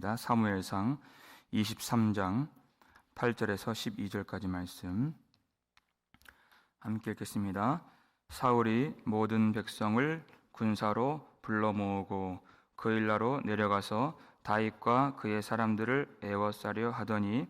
읽겠습니다. 사무엘상 23장 8절에서 12절까지 말씀 함께 읽겠습니다. 사울이 모든 백성을 군사로 불러 모으고 그 일나로 내려가서 다윗과 그의 사람들을 애워싸려 하더니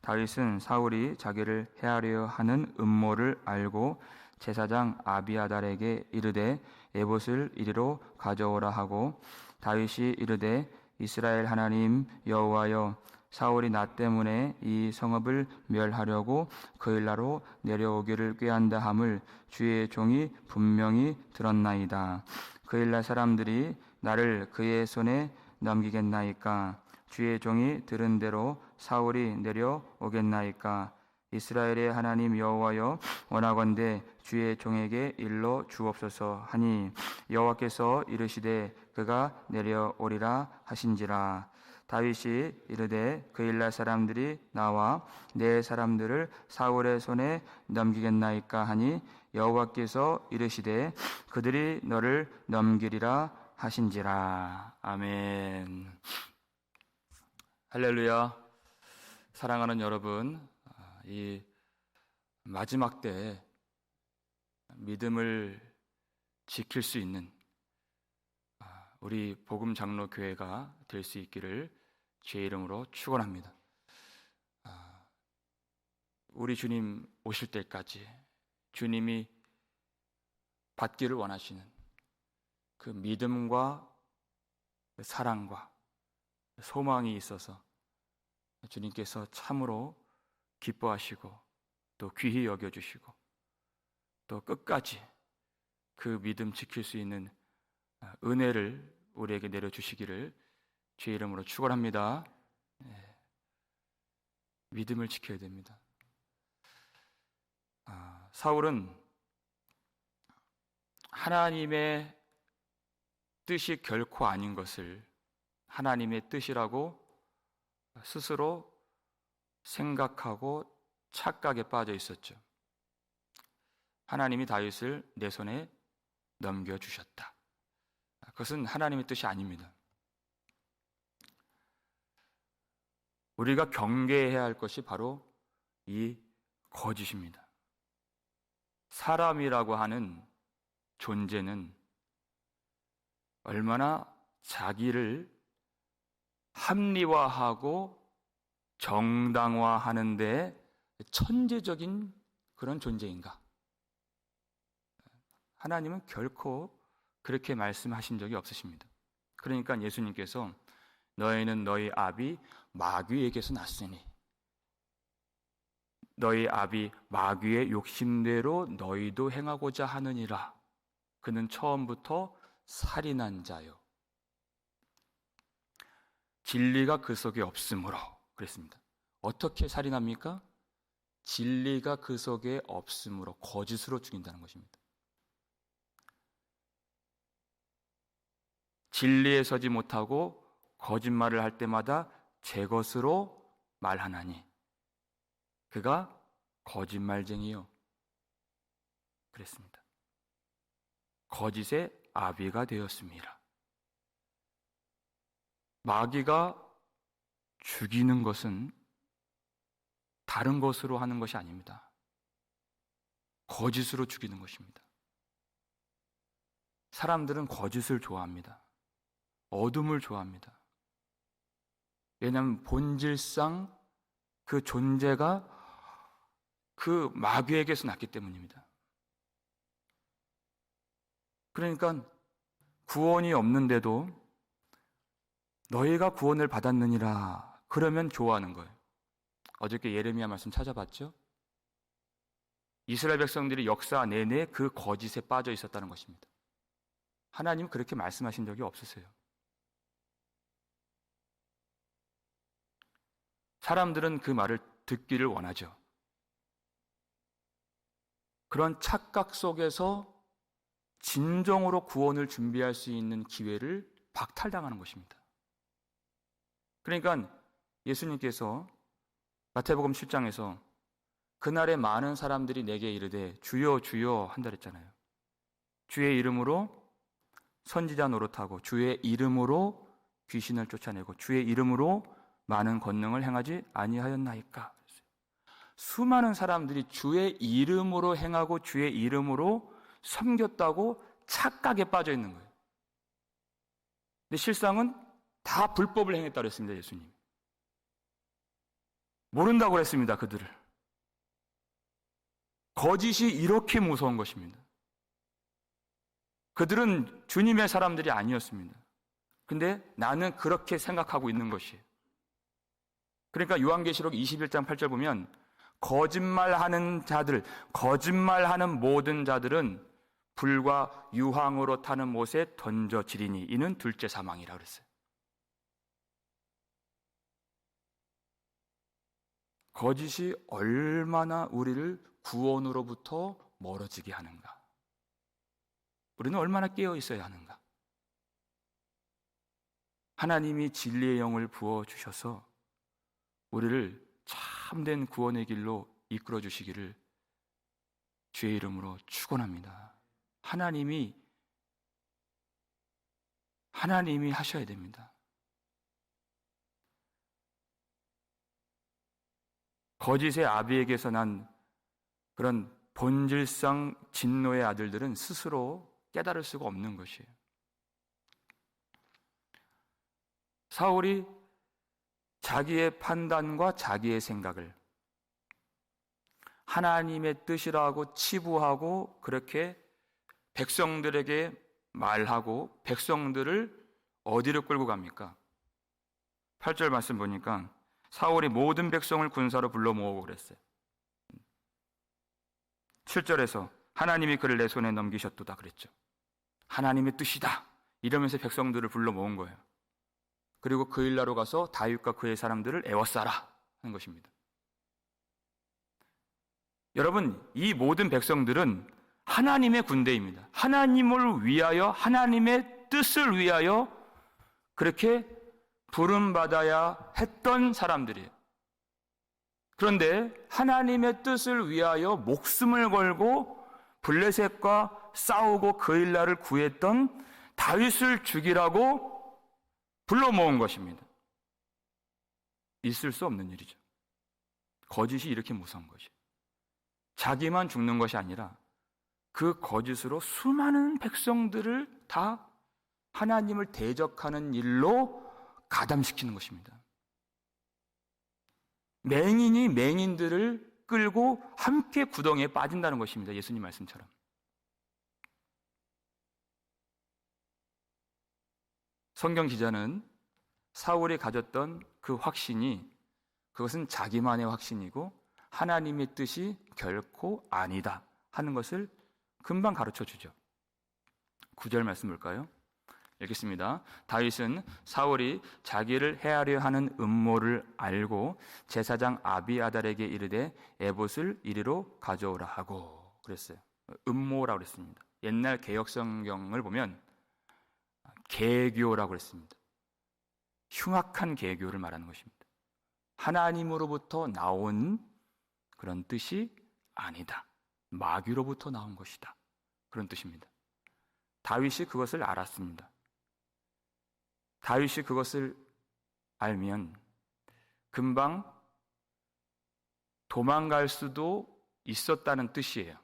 다윗은 사울이 자기를 해하려 하는 음모를 알고 제사장 아비아달에게 이르되 에봇을 이리로 가져오라 하고 다윗이 이르되 이스라엘 하나님 여호와여 사울이 나 때문에 이 성읍을 멸하려고 그 일나로 내려오기를 꾀한다 함을 주의 종이 분명히 들었나이다. 그 일날 사람들이 나를 그의 손에 넘기겠나이까 주의 종이 들은 대로 사울이 내려오겠나이까 이스라엘의 하나님 여호와여 원하건대 주의 종에게 일로 주옵소서 하니 여호와께서 이르시되 그가 내려오리라 하신지라. 다윗이 이르되 그 일날 사람들이 나와 내 사람들을 사울의 손에 넘기겠나이까 하니 여호와께서 이르시되 그들이 너를 넘기리라 하신지라. 아멘. 할렐루야. 사랑하는 여러분 이 마지막 때 믿음을 지킬 수 있는 아, 우리 복음 장로 교회가 될 수 있기를 주의 이름으로 축원합니다. 아, 우리 주님 오실 때까지 주님이 받기를 원하시는 그 믿음과 사랑과 소망이 있어서 주님께서 참으로 기뻐하시고 또 귀히 여겨주시고 또 끝까지 그 믿음 지킬 수 있는 아, 은혜를 우리에게 내려주시기를 주의 이름으로 축원합니다. 네. 믿음을 지켜야 됩니다. 아, 사울은 하나님의 뜻이 결코 아닌 것을 하나님의 뜻이라고 스스로 생각하고 착각에 빠져 있었죠. 하나님이 다윗을 내 손에 넘겨 주셨다. 그것은 하나님의 뜻이 아닙니다. 우리가 경계해야 할 것이 바로 이 거짓입니다. 사람이라고 하는 존재는 얼마나 자기를 합리화하고 정당화하는 데 천재적인 그런 존재인가? 하나님은 결코 그렇게 말씀하신 적이 없으십니다. 그러니까 예수님께서 너희는 너희 아비 마귀에게서 났으니 너희 아비 마귀의 욕심대로 너희도 행하고자 하느니라. 그는 처음부터 살인한 자요. 진리가 그 속에 없으므로 그랬습니다. 어떻게 살인합니까? 진리가 그 속에 없으므로 거짓으로 죽인다는 것입니다. 진리에 서지 못하고 거짓말을 할 때마다 제 것으로 말하나니 그가 거짓말쟁이요. 그랬습니다. 거짓의 아비가 되었습니다. 마귀가 죽이는 것은 다른 것으로 하는 것이 아닙니다. 거짓으로 죽이는 것입니다. 사람들은 거짓을 좋아합니다. 어둠을 좋아합니다. 왜냐하면 본질상 그 존재가 그 마귀에게서 났기 때문입니다. 그러니까 구원이 없는데도 너희가 구원을 받았느니라 그러면 좋아하는 거예요. 어저께 예레미야 말씀 찾아봤죠? 이스라엘 백성들이 역사 내내 그 거짓에 빠져 있었다는 것입니다. 하나님 그렇게 말씀하신 적이 없으세요. 사람들은 그 말을 듣기를 원하죠. 그런 착각 속에서 진정으로 구원을 준비할 수 있는 기회를 박탈당하는 것입니다. 그러니까 예수님께서 마태복음 7장에서 그날에 많은 사람들이 내게 이르되 주여 주여 한다 그랬잖아요. 주의 이름으로 선지자 노릇하고 주의 이름으로 귀신을 쫓아내고 주의 이름으로 많은 권능을 행하지 아니하였나이까? 수많은 사람들이 주의 이름으로 행하고 주의 이름으로 섬겼다고 착각에 빠져 있는 거예요. 근데 실상은 다 불법을 행했다고 그랬습니다, 예수님. 모른다고 그랬습니다, 그들을. 거짓이 이렇게 무서운 것입니다. 그들은 주님의 사람들이 아니었습니다. 근데 나는 그렇게 생각하고 있는 것이에요. 그러니까 요한계시록 21장 8절 보면 거짓말하는 자들, 거짓말하는 모든 자들은 불과 유황으로 타는 못에 던져지리니 이는 둘째 사망이라 그랬어요. 거짓이 얼마나 우리를 구원으로부터 멀어지게 하는가? 우리는 얼마나 깨어 있어야 하는가? 하나님이 진리의 영을 부어 주셔서 우리를 참된 구원의 길로 이끌어 주시기를 주의 이름으로 축원합니다. 하나님이 하나님이 하셔야 됩니다. 거짓의 아비에게서 난 그런 본질상 진노의 아들들은 스스로 깨달을 수가 없는 것이에요. 사울이 자기의 판단과 자기의 생각을 하나님의 뜻이라고 치부하고 그렇게 백성들에게 말하고 백성들을 어디로 끌고 갑니까? 8절 말씀 보니까 사울이 모든 백성을 군사로 불러 모으고 그랬어요. 7절에서 하나님이 그를 내 손에 넘기셨도다 그랬죠. 하나님의 뜻이다. 이러면서 백성들을 불러 모은 거예요. 그리고 그 일나로 가서 다윗과 그의 사람들을 애워싸라 하는 것입니다. 여러분, 이 모든 백성들은 하나님의 군대입니다. 하나님을 위하여, 하나님의 뜻을 위하여 그렇게 부름받아야 했던 사람들이에요. 그런데 하나님의 뜻을 위하여 목숨을 걸고 블레셋과 싸우고 그 일날을 구했던 다윗을 죽이라고 불러 모은 것입니다. 있을 수 없는 일이죠. 거짓이 이렇게 무서운 것이. 자기만 죽는 것이 아니라 그 거짓으로 수많은 백성들을 다 하나님을 대적하는 일로 가담시키는 것입니다. 맹인이 맹인들을 끌고 함께 구덩이에 빠진다는 것입니다. 예수님 말씀처럼. 성경 기자는 사울이 가졌던 그 확신이 그것은 자기만의 확신이고 하나님의 뜻이 결코 아니다 하는 것을 금방 가르쳐 주죠. 구절 말씀 볼까요? 읽겠습니다. 다윗은 사울이 자기를 해하려 하는 음모를 알고 제사장 아비아달에게 이르되 에봇을 이리로 가져오라 하고 그랬어요. 음모라고 그랬습니다. 옛날 개혁 성경을 보면 개교라고 그랬습니다. 흉악한 개교를 말하는 것입니다. 하나님으로부터 나온 그런 뜻이 아니다. 마귀로부터 나온 것이다. 그런 뜻입니다. 다윗이 그것을 알았습니다. 다윗이 그것을 알면 금방 도망갈 수도 있었다는 뜻이에요.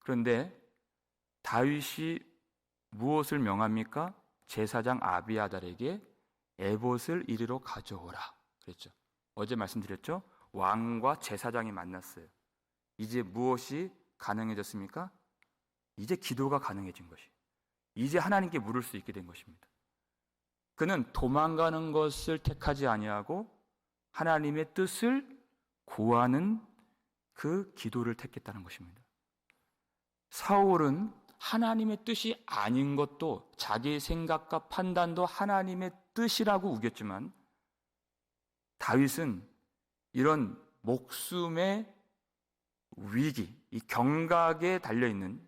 그런데 다윗이 무엇을 명합니까? 제사장 아비아달에게 에봇을 이리로 가져오라. 그랬죠. 어제 말씀드렸죠? 왕과 제사장이 만났어요. 이제 무엇이 가능해졌습니까? 이제 기도가 가능해진 것이. 이제 하나님께 물을 수 있게 된 것입니다. 그는 도망가는 것을 택하지 아니하고 하나님의 뜻을 구하는 그 기도를 택했다는 것입니다. 사울은 하나님의 뜻이 아닌 것도 자기의 생각과 판단도 하나님의 뜻이라고 우겼지만 다윗은 이런 목숨의 위기, 이 경각에 달려 있는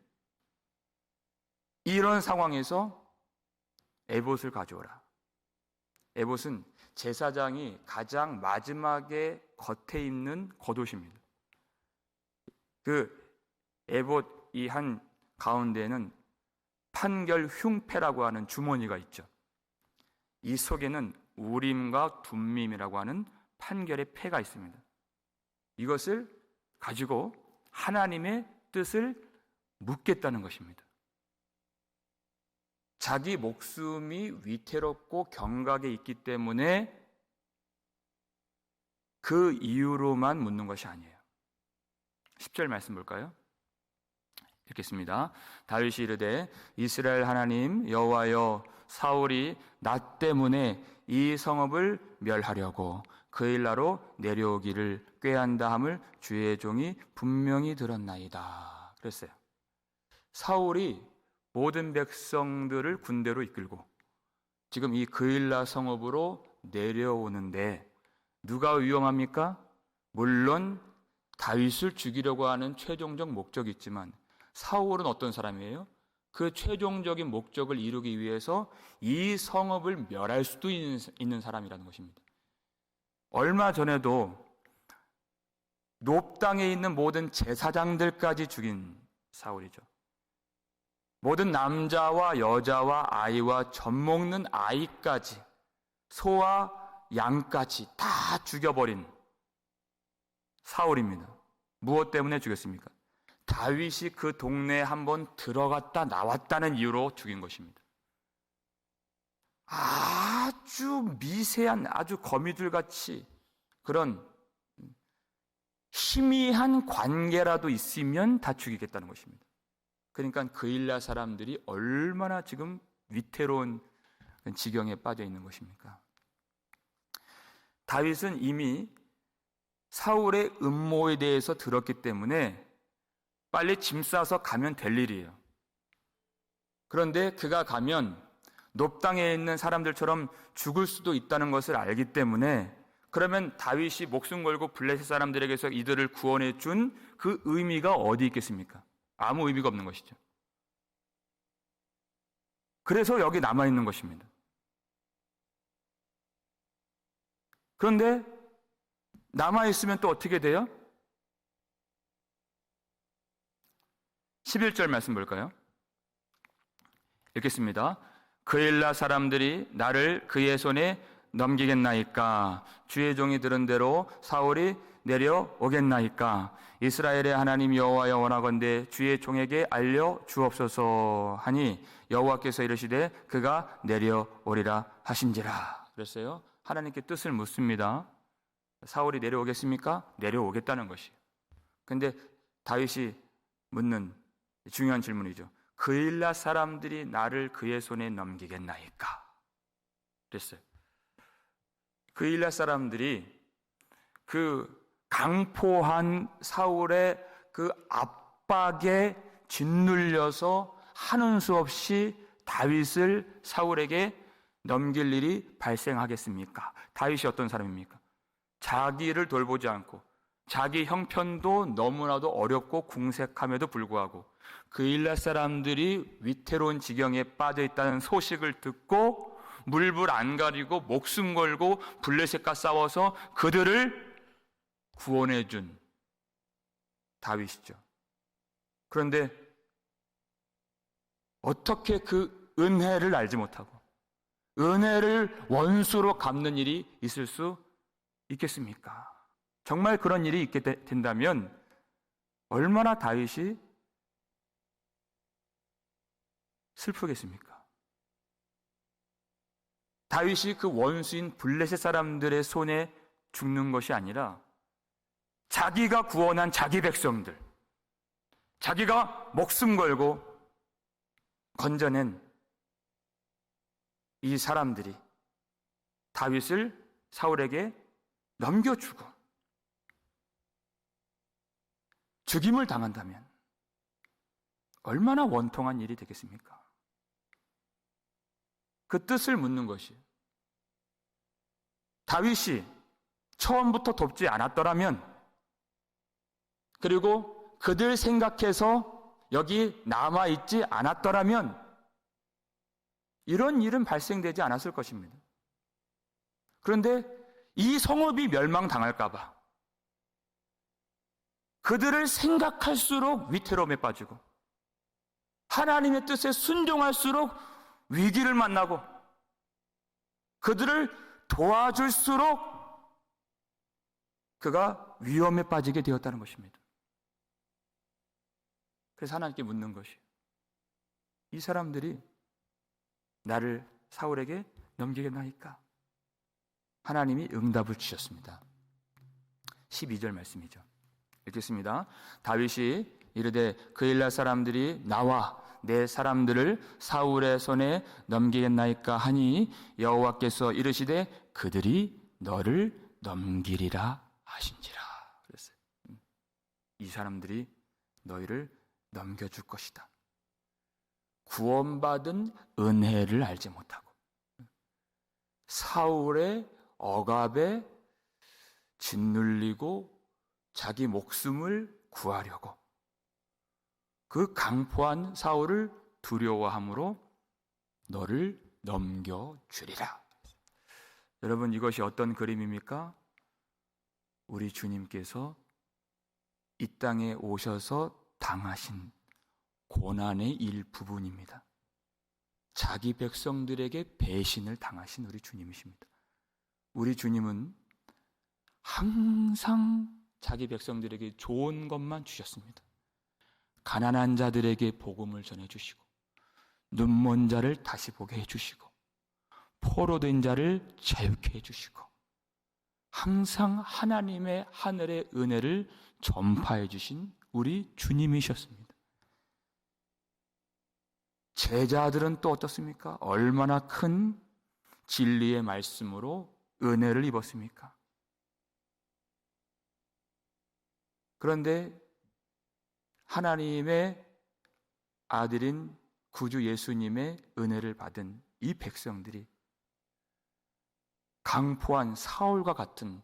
이런 상황에서 에봇을 가져오라. 에봇은 제사장이 가장 마지막에 겉에 입는 겉옷입니다. 그 에봇 이 한 가운데는 판결 흉패라고 하는 주머니가 있죠. 이 속에는 우림과 둠밈이라고 하는 판결의 패가 있습니다. 이것을 가지고 하나님의 뜻을 묻겠다는 것입니다. 자기 목숨이 위태롭고 경각에 있기 때문에 그 이유로만 묻는 것이 아니에요. 10절 말씀 볼까요? 읽겠습니다. 다윗이 이르되 이스라엘 하나님 여호와여 사울이 나 때문에 이 성읍을 멸하려고 그 일나로 내려오기를 꾀한다 함을 주의 종이 분명히 들었나이다. 그랬어요. 사울이 모든 백성들을 군대로 이끌고 지금 이 그일라 성읍으로 내려오는데 누가 위험합니까? 물론 다윗을 죽이려고 하는 최종적 목적이 있지만 사울은 어떤 사람이에요? 그 최종적인 목적을 이루기 위해서 이 성읍을 멸할 수도 있는 사람이라는 것입니다. 얼마 전에도 높당에 있는 모든 제사장들까지 죽인 사울이죠. 모든 남자와 여자와 아이와 젖 먹는 아이까지 소와 양까지 다 죽여버린 사울입니다. 무엇 때문에 죽였습니까? 다윗이 그 동네에 한번 들어갔다 나왔다는 이유로 죽인 것입니다. 아주 미세한 아주 거미줄 같이 그런 희미한 관계라도 있으면 다 죽이겠다는 것입니다. 그러니까 그일라 사람들이 얼마나 지금 위태로운 지경에 빠져 있는 것입니까? 다윗은 이미 사울의 음모에 대해서 들었기 때문에 빨리 짐 싸서 가면 될 일이에요. 그런데 그가 가면 높당에 있는 사람들처럼 죽을 수도 있다는 것을 알기 때문에 그러면 다윗이 목숨 걸고 블레셋 사람들에게서 이들을 구원해 준 그 의미가 어디 있겠습니까? 아무 의미가 없는 것이죠. 그래서 여기 남아 있는 것입니다. 그런데 남아 있으면 또 어떻게 돼요? 11절 말씀 볼까요? 읽겠습니다. 그일라 사람들이 나를 그의 손에 넘기겠나이까 주의 종이 들은 대로 사울이 내려오겠나이까 이스라엘의 하나님 여호와여 원하건대 주의 종에게 알려 주옵소서 하니 여호와께서 이르시되 그가 내려오리라 하신지라 그랬어요. 하나님께 뜻을 묻습니다. 사울이 내려오겠습니까? 내려오겠다는 것이. 근데 다윗이 묻는 중요한 질문이죠. 그일라 사람들이 나를 그의 손에 넘기겠나이까? 그랬어요. 그일라 사람들이 그 강포한 사울의 그 압박에 짓눌려서 하는 수 없이 다윗을 사울에게 넘길 일이 발생하겠습니까? 다윗이 어떤 사람입니까? 자기를 돌보지 않고 자기 형편도 너무나도 어렵고 궁색함에도 불구하고 그 일라 사람들이 위태로운 지경에 빠져 있다는 소식을 듣고 물불 안 가리고 목숨 걸고 블레셋과 싸워서 그들을 구원해 준 다윗이죠. 그런데 어떻게 그 은혜를 알지 못하고 은혜를 원수로 갚는 일이 있을 수 있겠습니까? 정말 그런 일이 있게 된다면 얼마나 다윗이 슬프겠습니까? 다윗이 그 원수인 블레셋 사람들의 손에 죽는 것이 아니라 자기가 구원한 자기 백성들, 자기가 목숨 걸고 건져낸 이 사람들이 다윗을 사울에게 넘겨주고 죽임을 당한다면 얼마나 원통한 일이 되겠습니까? 그 뜻을 묻는 것이 다윗이 처음부터 돕지 않았더라면 그리고 그들 생각해서 여기 남아있지 않았더라면 이런 일은 발생되지 않았을 것입니다. 그런데 이 성읍이 멸망당할까봐 그들을 생각할수록 위태로움에 빠지고 하나님의 뜻에 순종할수록 위기를 만나고 그들을 도와줄수록 그가 위험에 빠지게 되었다는 것입니다. 그래서 하나님께 묻는 것이 이 사람들이 나를 사울에게 넘기겠나이까? 하나님이 응답을 주셨습니다. 12절 말씀이죠. 읽겠습니다. 다윗이 이르되 그일날 사람들이 나와 내 사람들을 사울의 손에 넘기겠나이까 하니 여호와께서 이르시되 그들이 너를 넘기리라 하신지라 그랬어요. 이 사람들이 너희를 넘겨줄 것이다. 구원받은 은혜를 알지 못하고 사울의 억압에 짓눌리고 자기 목숨을 구하려고 그 강포한 사울을 두려워함으로 너를 넘겨주리라. 여러분 이것이 어떤 그림입니까? 우리 주님께서 이 땅에 오셔서 당하신 고난의 일부분입니다. 자기 백성들에게 배신을 당하신 우리 주님이십니다. 우리 주님은 항상 자기 백성들에게 좋은 것만 주셨습니다. 가난한 자들에게 복음을 전해 주시고 눈먼 자를 다시 보게 해 주시고 포로된 자를 자유케 해 주시고 항상 하나님의 하늘의 은혜를 전파해 주신 우리 주님이셨습니다. 제자들은 또 어떻습니까? 얼마나 큰 진리의 말씀으로 은혜를 입었습니까? 그런데 하나님의 아들인 구주 예수님의 은혜를 받은 이 백성들이 강포한 사울과 같은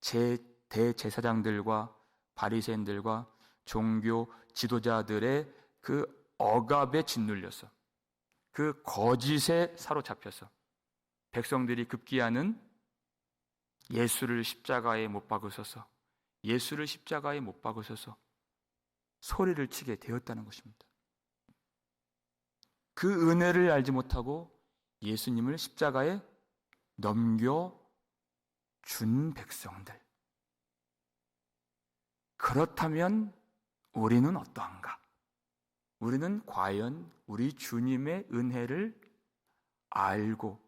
제 대제사장들과 바리새인들과 종교 지도자들의 그 억압에 짓눌려서 그 거짓에 사로잡혀서 백성들이 급기야는 예수를 십자가에 못 박으셔서 예수를 십자가에 못 박으셔서 소리를 치게 되었다는 것입니다. 그 은혜를 알지 못하고 예수님을 십자가에 넘겨 준 백성들. 그렇다면 우리는 어떠한가? 우리는 과연 우리 주님의 은혜를 알고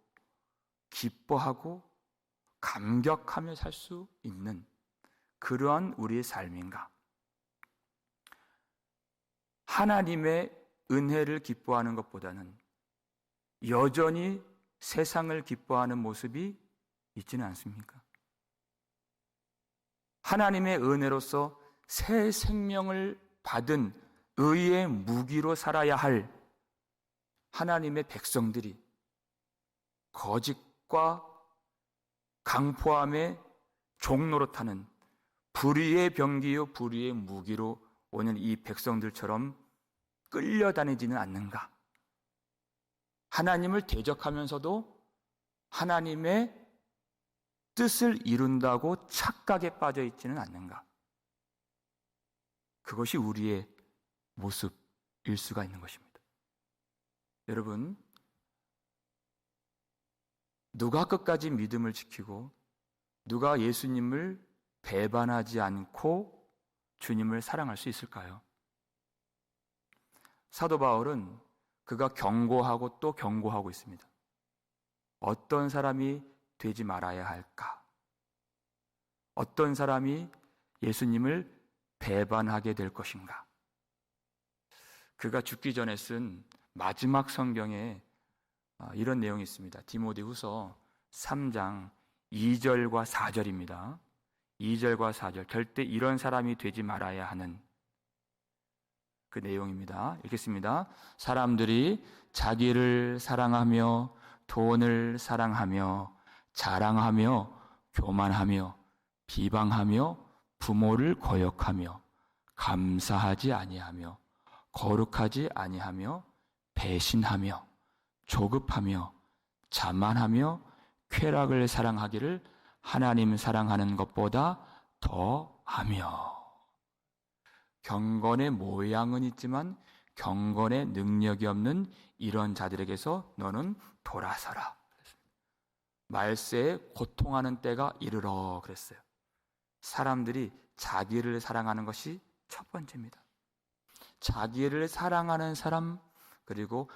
기뻐하고 감격하며 살 수 있는 그러한 우리의 삶인가? 하나님의 은혜를 기뻐하는 것보다는 여전히 세상을 기뻐하는 모습이 있지는 않습니까? 하나님의 은혜로서 새 생명을 받은 의의 무기로 살아야 할 하나님의 백성들이 거짓과 강포함의 종로로 타는 불의의 병기요 불의의 무기로 오늘 이 백성들처럼 끌려다니지는 않는가? 하나님을 대적하면서도 하나님의 뜻을 이룬다고 착각에 빠져 있지는 않는가? 그것이 우리의 모습일 수가 있는 것입니다. 여러분, 누가 끝까지 믿음을 지키고 누가 예수님을 배반하지 않고 주님을 사랑할 수 있을까요? 사도 바울은 그가 경고하고 또 경고하고 있습니다. 어떤 사람이 되지 말아야 할까? 어떤 사람이 예수님을 배반하게 될 것인가? 그가 죽기 전에 쓴 마지막 성경에 아, 이런 내용이 있습니다. 디모데 후서 3장 2절과 4절입니다. 2절과 4절. 절대 이런 사람이 되지 말아야 하는 그 내용입니다. 읽겠습니다. 사람들이 자기를 사랑하며 돈을 사랑하며 자랑하며 교만하며 비방하며 부모를 거역하며 감사하지 아니하며 거룩하지 아니하며 배신하며 조급하며 자만하며 쾌락을 사랑하기를 하나님 사랑하는 것보다 더 하며 경건의 모양은 있지만 경건의 능력이 없는 이런 자들에게서 너는 돌아서라. 말세에 고통하는 때가 이르러 그랬어요. 사람들이 자기를 사랑하는 것이 첫 번째입니다. 자기를 사랑하는 사람, 그리고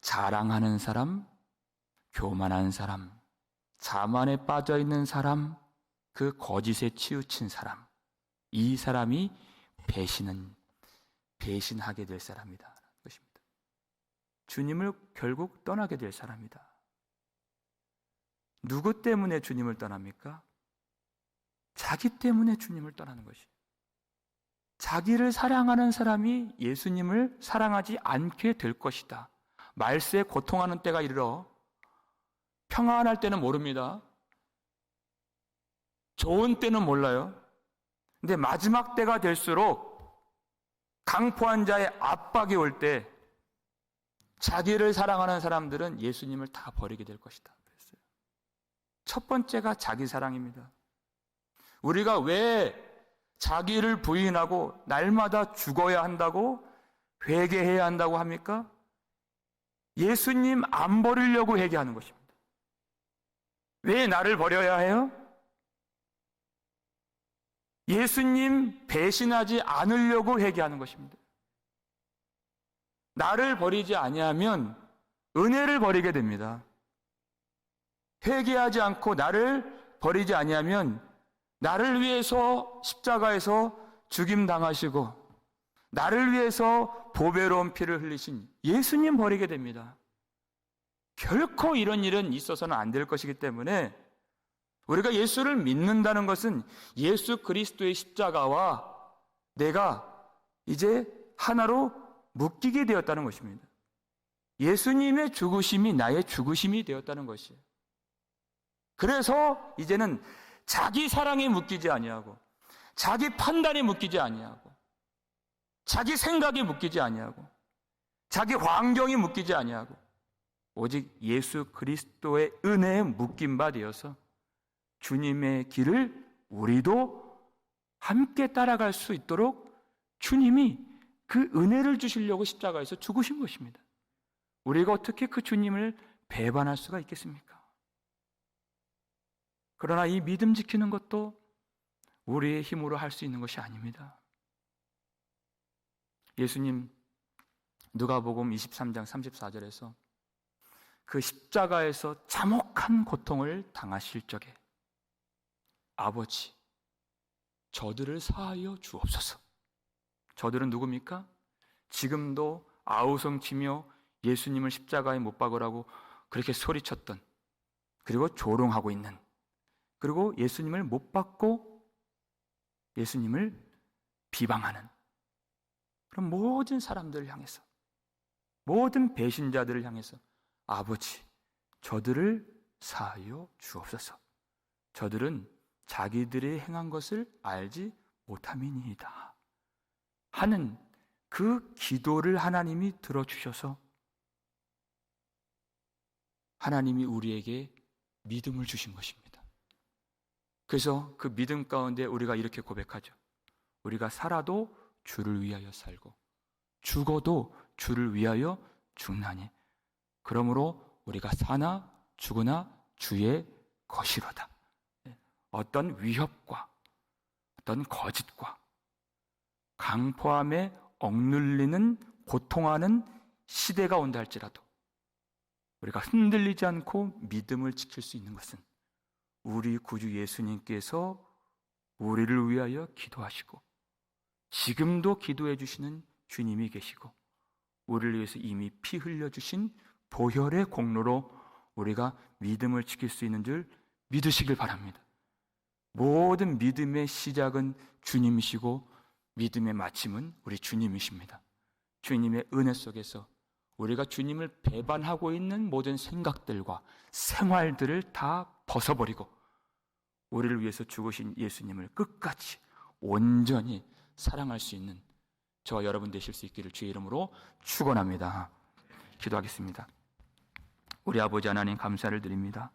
자랑하는 사람, 교만한 사람, 자만에 빠져 있는 사람, 그 거짓에 치우친 사람, 이 사람이 배신은 배신하게 될 사람이다. 것입니다. 주님을 결국 떠나게 될 사람이다. 누구 때문에 주님을 떠납니까? 자기 때문에 주님을 떠나는 것이. 자기를 사랑하는 사람이 예수님을 사랑하지 않게 될 것이다. 말세에 고통하는 때가 이르러 평안할 때는 모릅니다. 좋은 때는 몰라요. 근데 마지막 때가 될수록 강포한 자의 압박이 올 때 자기를 사랑하는 사람들은 예수님을 다 버리게 될 것이다. 그랬어요. 첫 번째가 자기 사랑입니다. 우리가 왜 자기를 부인하고 날마다 죽어야 한다고 회개해야 한다고 합니까? 예수님 안 버리려고 회개하는 것입니다. 왜 나를 버려야 해요? 예수님 배신하지 않으려고 회개하는 것입니다. 나를 버리지 아니하면 은혜를 버리게 됩니다. 회개하지 않고 나를 버리지 아니하면 나를 위해서 십자가에서 죽임 당하시고 나를 위해서 보배로운 피를 흘리신 예수님 버리게 됩니다. 결코 이런 일은 있어서는 안 될 것이기 때문에 우리가 예수를 믿는다는 것은 예수 그리스도의 십자가와 내가 이제 하나로 묶이게 되었다는 것입니다. 예수님의 죽으심이 나의 죽으심이 되었다는 것이에요. 그래서 이제는 자기 사랑에 묶이지 아니하고 자기 판단에 묶이지 아니하고 자기 생각에 묶이지 아니하고 자기 환경에 묶이지 아니하고 오직 예수 그리스도의 은혜에 묶인 바 되어서 주님의 길을 우리도 함께 따라갈 수 있도록 주님이 그 은혜를 주시려고 십자가에서 죽으신 것입니다. 우리가 어떻게 그 주님을 배반할 수가 있겠습니까? 그러나 이 믿음 지키는 것도 우리의 힘으로 할 수 있는 것이 아닙니다. 예수님 누가복음 23장 34절에서 그 십자가에서 참혹한 고통을 당하실 적에 아버지, 저들을 사하여 주옵소서. 저들은 누굽니까? 지금도 아우성치며 예수님을 십자가에 못 박으라고 그렇게 소리쳤던 그리고 조롱하고 있는 그리고 예수님을 못 받고 예수님을 비방하는 그런 모든 사람들을 향해서 모든 배신자들을 향해서 아버지 저들을 사하여 주옵소서. 저들은 자기들이 행한 것을 알지 못함이니이다. 하는 그 기도를 하나님이 들어주셔서 하나님이 우리에게 믿음을 주신 것입니다. 그래서 그 믿음 가운데 우리가 이렇게 고백하죠. 우리가 살아도 주를 위하여 살고 죽어도 주를 위하여 죽나니 그러므로 우리가 사나 죽으나 주의 것이로다. 어떤 위협과 어떤 거짓과 강포함에 억눌리는 고통하는 시대가 온다 할지라도 우리가 흔들리지 않고 믿음을 지킬 수 있는 것은 우리 구주 예수님께서 우리를 위하여 기도하시고 지금도 기도해 주시는 주님이 계시고 우리를 위해서 이미 피 흘려 주신 보혈의 공로로 우리가 믿음을 지킬 수 있는 줄 믿으시길 바랍니다. 모든 믿음의 시작은 주님이시고 믿음의 마침은 우리 주님이십니다. 주님의 은혜 속에서 우리가 주님을 배반하고 있는 모든 생각들과 생활들을 다 벗어버리고 우리를 위해서 죽으신 예수님을 끝까지 온전히 사랑할 수 있는 저와 여러분 되실 수 있기를 주의 이름으로 축원합니다. 기도하겠습니다. 우리 아버지 하나님 감사를 드립니다.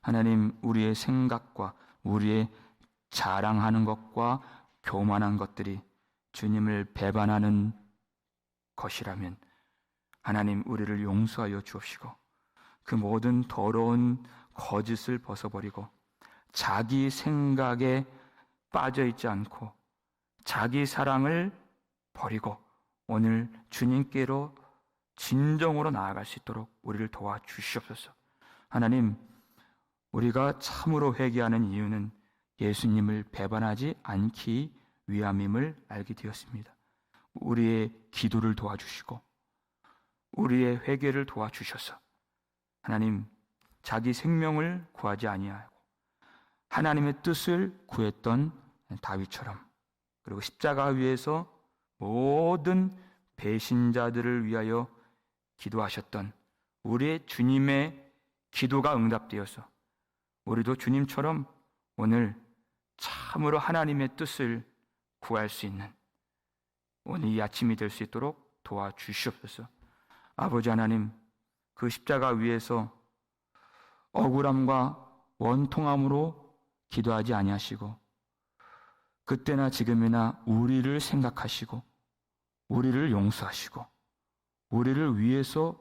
하나님 우리의 생각과 우리의 자랑하는 것과 교만한 것들이 주님을 배반하는 것이라면 하나님 우리를 용서하여 주옵시고 그 모든 더러운 거짓을 벗어버리고 자기 생각에 빠져 있지 않고 자기 사랑을 버리고 오늘 주님께로 진정으로 나아갈 수 있도록 우리를 도와 주시옵소서. 하나님, 우리가 참으로 회개하는 이유는 예수님을 배반하지 않기 위함임을 알게 되었습니다. 우리의 기도를 도와주시고 우리의 회개를 도와주셔서 하나님 자기 생명을 구하지 아니하고 하나님의 뜻을 구했던 다윗처럼 그리고 십자가 위에서 모든 배신자들을 위하여 기도하셨던 우리의 주님의 기도가 응답되어서 우리도 주님처럼 오늘 참으로 하나님의 뜻을 구할 수 있는 오늘 이 아침이 될 수 있도록 도와주시옵소서. 아버지 하나님, 그 십자가 위에서 억울함과 원통함으로 기도하지 아니하시고 그때나 지금이나 우리를 생각하시고 우리를 용서하시고 우리를 위해서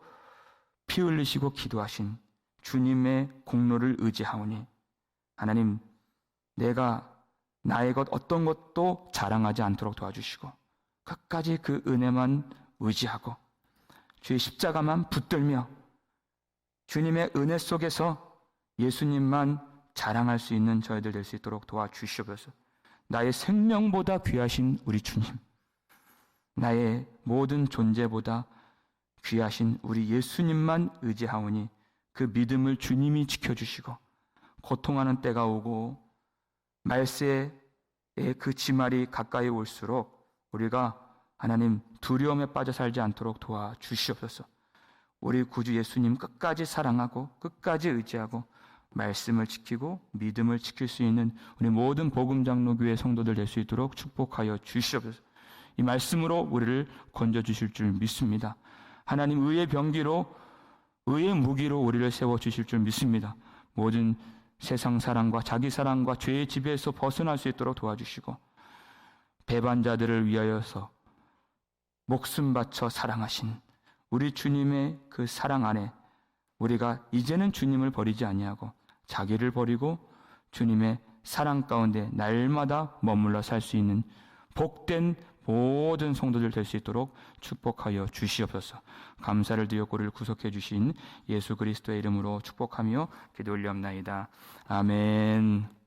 피 흘리시고 기도하신 주님의 공로를 의지하오니 하나님 내가 나의 것 어떤 것도 자랑하지 않도록 도와주시고 끝까지 그 은혜만 의지하고 주의 십자가만 붙들며 주님의 은혜 속에서 예수님만 자랑할 수 있는 저희들 될 수 있도록 도와주시옵소서. 나의 생명보다 귀하신 우리 주님, 나의 모든 존재보다 귀하신 우리 예수님만 의지하오니 그 믿음을 주님이 지켜주시고 고통하는 때가 오고 말세의 그 지말이 가까이 올수록 우리가 하나님 두려움에 빠져 살지 않도록 도와주시옵소서. 우리 구주 예수님 끝까지 사랑하고 끝까지 의지하고 말씀을 지키고 믿음을 지킬 수 있는 우리 모든 복음 장로교회 성도들 될 수 있도록 축복하여 주시옵소서. 이 말씀으로 우리를 건져 주실 줄 믿습니다. 하나님 의의 병기로 의의 무기로 우리를 세워 주실 줄 믿습니다. 모든 세상 사랑과 자기 사랑과 죄의 지배에서 벗어날 수 있도록 도와주시고 배반자들을 위하여서 목숨 바쳐 사랑하신 우리 주님의 그 사랑 안에 우리가 이제는 주님을 버리지 아니하고 자기를 버리고 주님의 사랑 가운데 날마다 머물러 살 수 있는 복된 모든 성도들 될 수 있도록 축복하여 주시옵소서. 감사를 드렸고 를 구속해 주신 예수 그리스도의 이름으로 축복하며 기도 올리옵나이다. 아멘.